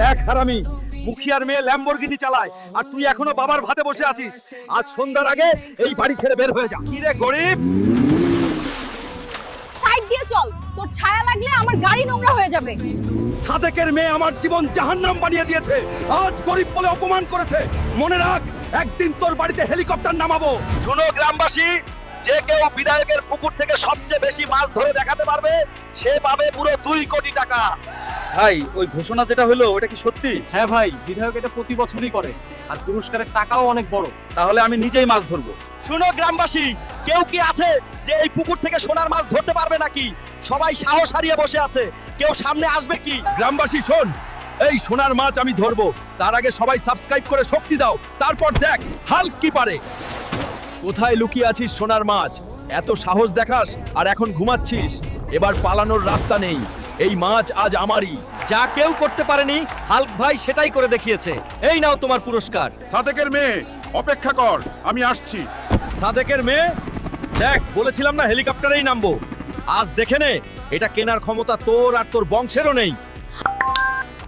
দেখ হারামি মুখিয়ার মেয়ে ল্যাম্বরগিনি চালায় আর তুই এখনও বাবার ভাতে বসে আছিস। আজ সন্ধ্যার আগে এই বাড়ি ছেড়ে বের হয়ে যা। কি রে গরিব? সাইড দিয়ে চল তোর ছায়া লাগলে আমার গাড়ি নোংরা হয়ে যাবে। সাদেকের মেয়ে আমার জীবন জাহান্নাম বানিয়ে দিয়েছে আজ গরিব বলে অপমান করেছে। মনে রাখ একদিন তোর বাড়িতে হেলিকপ্টার নামাবো। শোনো গ্রামবাসী যে কেউ বিধায়কের পুকুর থেকে সবচেয়ে বেশি মাছ ধরে দেখাতে পারবে সে পাবে পুরো দুই কোটি টাকা। ভাই ওই ঘোষণা যেটা হলো ওটা কি সত্যি? হ্যাঁ ভাই বিধায়ক এটা প্রতি বছরই করে আর পুরস্কারের টাকাও অনেক বড়। তাহলে আমি নিজেই মাছ ধরবো। শুনো গ্রামবাসী কেউ কি আছে যে এই পুকুর থেকে সোনার মাছ ধরতে পারবে নাকি? সবাই সাহস হারিয়ে বসে আছে কেউ সামনে আসবে কি? গ্রামবাসী শোন এই সোনার মাছ আমি ধরবো তার আগে সবাই সাবস্ক্রাইব করে শক্তি দাও তারপর দেখ হাল্ক কি পারে। কোথায় লুকিয়ে আছিস সোনার মাছ? এত সাহস দেখাস আর এখন ঘুমাচ্ছিস। এবার পালানোর রাস্তা নেই। এই মাছ আজ আমারই। যা কেউ করতে পারেনি হালক ভাই সেটাই করে দেখিয়েছে। এই নাও তোমার পুরস্কার। সাদেকের মেয়ে অপেক্ষা কর আমি আসছি। সাদেকের মেয়ে? দেখ বলেছিলাম না হেলিকপ্টারেই নামবো। আজ দেখে নে এটা কেনার ক্ষমতা তোর আর তোর বংশেরও নেই।